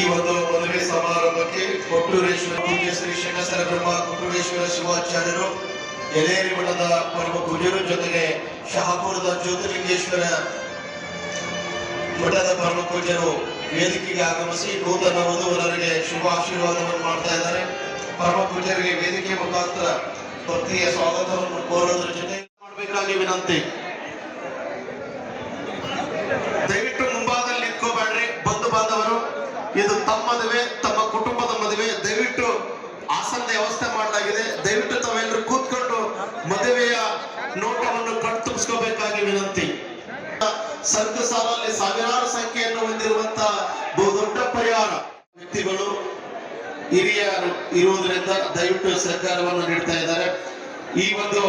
ಈ ಒಂದು ಮದುವೆ ಸಮಾರಂಭಕ್ಕೆ ಕೊಟ್ಟೂರೇಶ್ವರ ಶ್ರೀ ಶಂಕಸರ ಬ್ರಹ್ಮ ಕೊಟ್ಟೂರೇಶ್ವರ ಶಿವಾಚಾರ್ಯರು ಯಲೇರಿ ಮಠದ ಪರಮ ಪೂಜ್ಯರು ಜೊತೆಗೆ ಶಹಾಪುರದ ಜ್ಯೋತಿರ್ಲಿಂಗೇಶ್ವರ ಮಠದ ಪರಮ ಪೂಜ್ಯರು ವೇದಿಕೆಗೆ ಆಗಮಿಸಿ ನೂತನ ವಧುವರರಿಗೆ ಶುಭ ಆಶೀರ್ವಾದವನ್ನು ಮಾಡ್ತಾ ಇದ್ದಾರೆ. ಪರಮ ಪೂಜ್ಯರಿಗೆ ವೇದಿಕೆ ಮುಖಾಂತರ ಭಕ್ತಿಯ ಸ್ವಾಗತವನ್ನು ಕೋರೋದ್ರ ಜೊತೆ ಮಾಡಬೇಕಾಗಿ ವಿನಂತಿ? ದಯವಿಟ್ಟು ಆಸನ ವ್ಯವಸ್ಥೆ ಮಾಡಲಾಗಿದೆ ದಯವಿಟ್ಟು ತಾವೆಲ್ಲರೂ ಕೂತ್ಕೊಂಡು ಮದುವೆಯ ನೋಟವನ್ನು ಕಣ್ತುಂಬಿಸ್ಕೋಬೇಕಾಗಿ ವಿನಂತಿ. ಸಂತ ಸಾಲಲ್ಲಿ ಸಾವಿರಾರು ಸಂಖ್ಯೆಯನ್ನು ಹೊಂದಿರುವಂತ ಬಹುದೊಡ್ಡ ಪರಿಹಾರ ವ್ಯಕ್ತಿಗಳು ಹಿರಿಯರು ಇರುವುದರಿಂದ ದಯವಿಟ್ಟು ಸಹಕಾರವನ್ನು ನೀಡ್ತಾ ಇದ್ದಾರೆ. ಈ ಒಂದು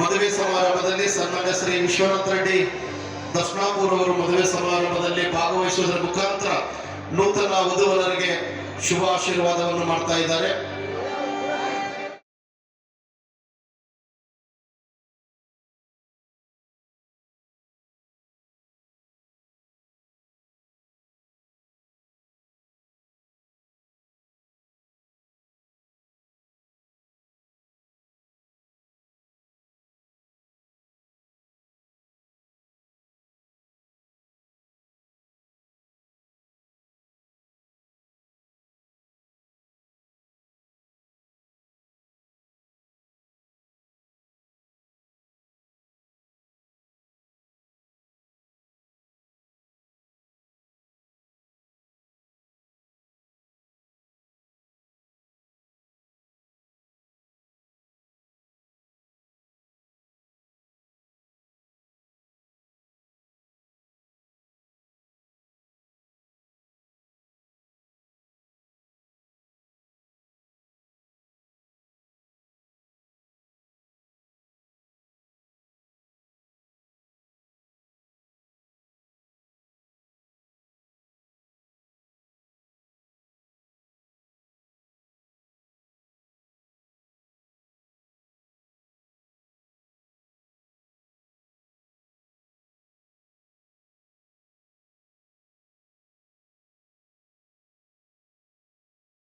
ಮದುವೆ ಸಮಾರಂಭದಲ್ಲಿ ಸನ್ಮಾನ್ಯ ಶ್ರೀ ವಿಶ್ವನಾಥ್ ರೆಡ್ಡಿ ದಕ್ಷಿಣಾಪುರ ಅವರು ಮದುವೆ ಸಮಾರಂಭದಲ್ಲಿ ಭಾಗವಹಿಸುವುದರ ಮುಖಾಂತರ ನೂತನ ವಧುವರರಿಗೆ ಶುಭ ಆಶೀರ್ವಾದವನ್ನು ಮಾಡ್ತಾ ಇದ್ದಾರೆ.